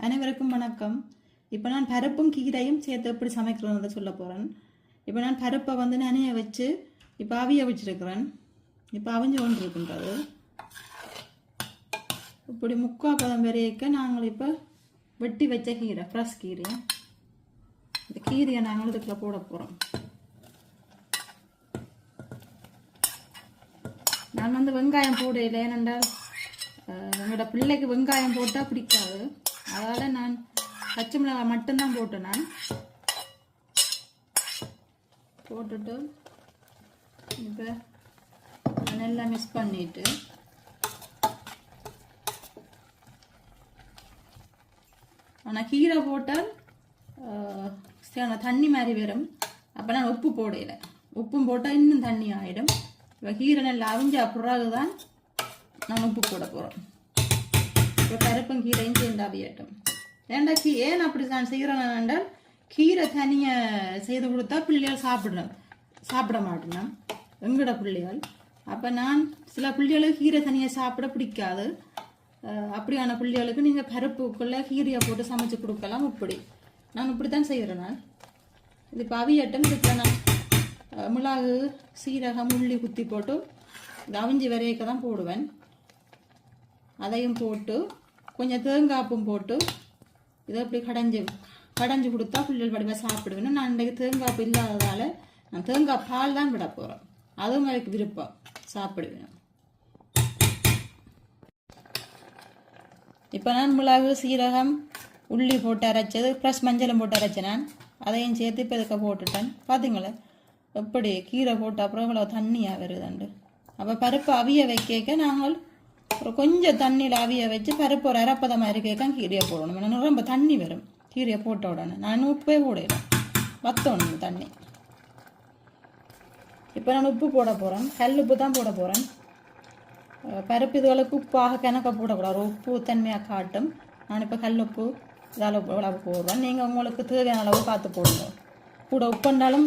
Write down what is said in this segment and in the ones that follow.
அனைவருக்கும் வணக்கம். இப்போ நான் பருப்பும் கீரையும் சேர்த்து எப்படி சமைக்கிறதுன்னு சொல்ல போகிறேன் இப்போ நான் பருப்பை வந்து நனைய வச்சு இப்போ அவிய வச்சிருக்கிறேன். இப்போ அவிஞ்சு கொண்டு இருக்கின்றது இப்படி முக்கா பதம் வரையக்க நாங்கள் இப்போ வெட்டி வச்ச கீரை ஃப்ரெஷ் கீரை. இந்த கீரையை நாங்கள் இதுக்குள்ள போட போகிறோம் நான் வந்து வெங்காயம் போடையில் ஏனென்றால் அஹ், எங்களோட பிள்ளைக்கு வெங்காயம் போட்டால் பிடிக்காது. அதனால் நான் பச்சை மிளகாய் மட்டும்தான் போட்டேன் நான். போட்டுட்டு இப்போ நல்லா மிக்ஸ் பண்ணிட்டு ஆனால் கீரை போட்டால் தண்ணி மாதிரி வரும். அப்போ நான் உப்பு போடையில உப்பும் போட்டால் இன்னும் தண்ணி ஆகிடும் இப்போ கீரை நல்லா அவிஞ்ச பிறகு தான் நான் உப்பு போட போகிறோம் இப்போ பருப்பும் கீரையும் சேர்ந்து கீ ஏன் அப்படி நான் செய்கிறேன் என்றால் கீரை தனியாக செய்து கொடுத்தா பிள்ளைகள் சாப்பிடணும் சாப்பிட மாட்டேன் எங்கட பிள்ளைகள்? அப்போ நான் சில பிள்ளைகளுக்கு கீரை தனியாக சாப்பிட பிடிக்காது. அப்படியான பிள்ளைகளுக்கு நீங்கள் பருப்புக்குள்ளே கீரையை போட்டு சமைச்சு கொடுக்கலாம் இப்படி. நான் இப்படி தான் செய்கிறேன் நான். இது இப்போ அவியட்டும் இதுக்கு நான் மிளகு சீரகம் உள்ளி குத்தி போட்டு கவிஞ்சி அவிஞ்சி வரையக்க தான் போடுவேன். அதையும் போட்டு கொஞ்சம் தேங்காப்பும் போட்டு இதை அப்படி கடைஞ்சி கடைஞ்சி கொடுத்தா பிள்ளைகள் வடிவாக சாப்பிடுவேன் நான் இன்றைக்கு தேங்காப்பு இல்லாததால் நான் தேங்காய் பால் தான் விட போகிறேன் அதுவும் எனக்கு விருப்பம். சாப்பிடுவேன். இப்போ நான் மிளகு சீரகம் உள்ளி போட்டு அரைச்சது ப்ளஸ் மஞ்சளும் போட்டு அரைச்சேன் நான். அதையும் சேர்த்து இப்போ இதுக்க போட்டுட்டேன். பார்த்தீங்களே எப்படி கீரை போட்டு அப்புறம் இவ்வளோ தண்ணியாக வருதுண்டு. அப்போ பருப்பு அவிய வைக்க நாங்கள் அப்புறம் கொஞ்சம் தண்ணியில் அவிய வச்சு பருப்பு ஒரு அரைப்பதம் மாதிரி கீரையை போடணும். ஏன்னா ரொம்ப தண்ணி வரும். கீரையை போட்ட உடனே நான் உப்பே போடுறேன் வத்தணும் தண்ணி. இப்போ நான் உப்பு போட போகிறேன் கல் உப்பு தான் போட போகிறேன் பருப்பு இதுகளுக்கு உப்பாக கிணக்க போடக்கூடாது. உப்பு தன்மையாக காட்டும். நான் இப்போ கல் உப்பு இதால் அளவு போடுறேன். நீங்கள் உங்களுக்கு தேவையான அளவு பார்த்து போடுங்க. கூட உப்புண்டாலும்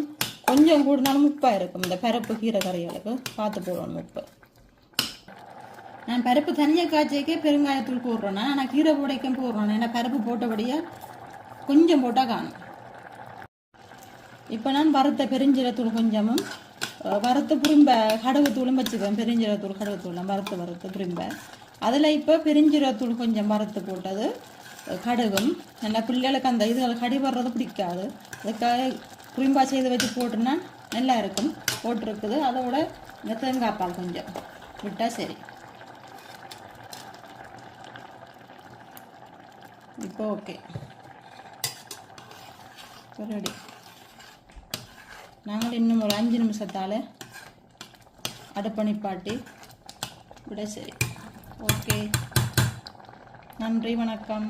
கொஞ்சம் கூடினாலும் உப்பாக இருக்கும். இந்த பருப்பு கீரை கறிகளுக்கு பார்த்து போடணும் உப்பு. நான் பருப்பு தனியாக காய்ச்சிக்கே பெருங்காயத்தூள் போடுறேன்னா நான் கீரை போடைக்கும் போடுறேன். ஏன்னா பருப்பு போட்டபடியே கொஞ்சம் போட்டால் காணும். இப்போ நான் வறுத்த பெருஞ்சீரத்தூள் கொஞ்சமும் வறுத்த புரும்ப கடுகு தூளும் வச்சுக்குவேன் பெருஞ்சீரத்தூள் கடுகு தூளும் வறுத்து வறுத்து புரும்ப. அதில் இப்போ பெருஞ்சீரத்தூள் கொஞ்சம் வறுத்து போட்டது கடுகும். நல்லா பிள்ளைகளுக்கு அந்த இது கடி வர்றது பிடிக்காது. அதுக்காக புரிம்பா செய்து வச்சு போட்டுனா நல்லா இருக்கும். போட்டிருக்குது. அதோட இந்த தேங்காய் பால் கொஞ்சம் விட்டால் சரி. இப்போ ஓகே. ரெடி நாங்கள் இன்னும் ஒரு அஞ்சு நிமிஷத்தால் அடுப்பணி பாட்டி. விட சரி. ஓகே. நன்றி வணக்கம்.